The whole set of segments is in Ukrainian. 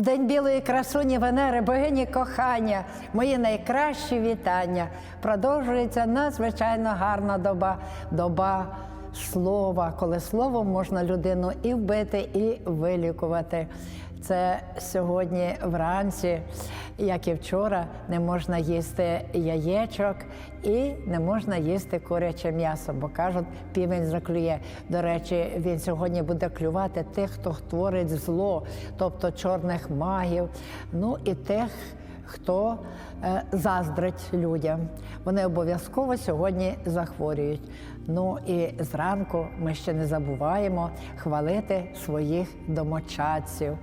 День білої красуні Венери, богині кохання, мої найкращі вітання. Продовжується надзвичайно гарна доба, доба слова, коли словом можна людину і вбити, і вилікувати. Це сьогодні вранці, як і вчора, не можна їсти яєчок і не можна їсти куряче м'ясо, бо кажуть, півень заклює. До речі, він сьогодні буде клювати тих, хто творить зло, тобто чорних магів, ну і тих. Хто е, заздрить людям, вони обов'язково сьогодні захворюють. Ну і зранку ми ще не забуваємо хвалити своїх домочадців,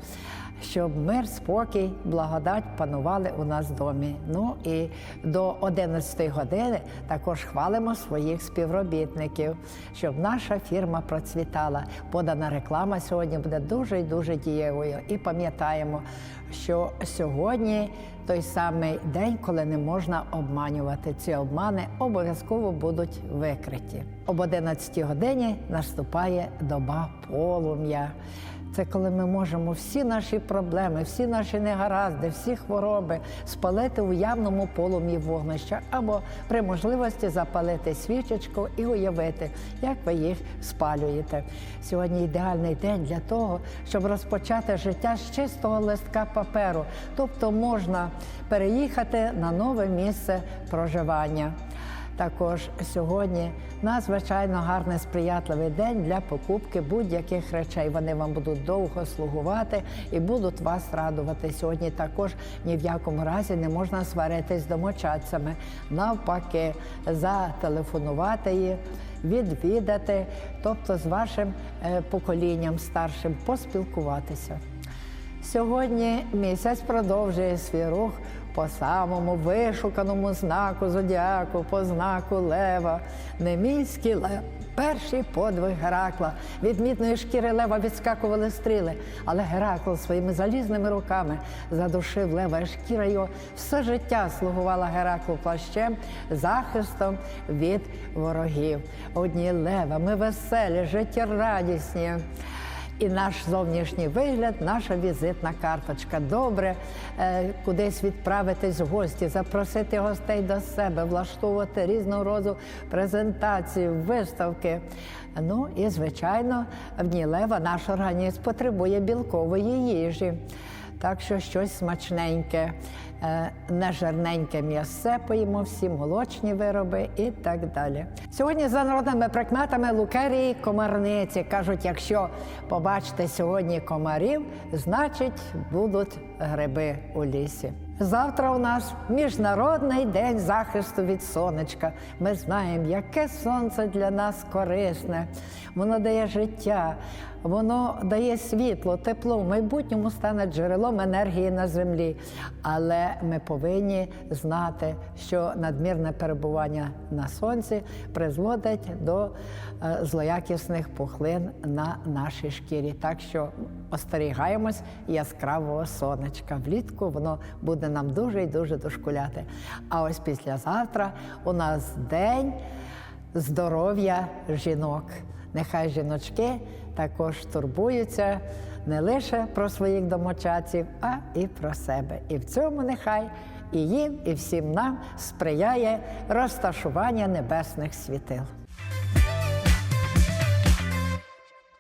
щоб мир, спокій, благодать панували у нас в домі. Ну і до 11 години також хвалимо своїх співробітників, щоб наша фірма процвітала. Подана реклама сьогодні буде дуже і дуже дієвою. І пам'ятаємо, що сьогодні той самий день, коли не можна обманювати. Ці обмани обов'язково будуть викриті. Об 11 годині наступає доба полум'я. Це коли ми можемо всі наші проблеми, всі наші негаразди, всі хвороби спалити у явному полум'ї вогнища або при можливості запалити свічечку і уявити, як ви їх спалюєте. Сьогодні ідеальний день для того, щоб розпочати життя з чистого листка паперу, тобто можна переїхати на нове місце проживання. Також сьогодні надзвичайно гарний сприятливий день для покупки будь-яких речей. Вони вам будуть довго слугувати і будуть вас радувати. Сьогодні також ні в якому разі не можна сваритись з домочадцями. Навпаки, зателефонувати їх, відвідати, тобто з вашим е, поколінням старшим поспілкуватися. Сьогодні місяць продовжує свій рух по самому вишуканому знаку зодіаку, по знаку Лева, немійський лев. Перший подвиг Геракла. Від мідної шкіри лева відскакували стріли, але Геракл своїми залізними руками задушив лева, і шкіра його все життя слугувала Гераклу плащем, захистом від ворогів. Одні лева, ми веселі, життєрадісні. І наш зовнішній вигляд, наша візитна карточка. Добре е, кудись відправитись в гості, запросити гостей до себе, влаштовувати різного роду презентації, виставки. Ну і звичайно, в дні лева наш організм потребує білкової їжі. Так що щось смачненьке, е, нежирненьке м'ясце поїмо, всі молочні вироби і так далі. Сьогодні за народними прикметами лукерії комарниці кажуть, якщо побачите сьогодні комарів, значить будуть гриби у лісі. Завтра у нас міжнародний день захисту від сонечка. Ми знаємо, яке сонце для нас корисне. Воно дає життя, воно дає світло, тепло. В майбутньому стане джерелом енергії на землі. Але ми повинні знати, що надмірне перебування на сонці призводить до е, злоякісних пухлин на нашій шкірі. Так що остерігаємось яскравого сонечка. Влітку воно буде нам дуже і дуже дошкуляти. А ось післязавтра у нас день здоров'я жінок. Нехай жіночки також турбуються не лише про своїх домочадців, а і про себе. І в цьому нехай і їм, і всім нам сприяє розташування небесних світил.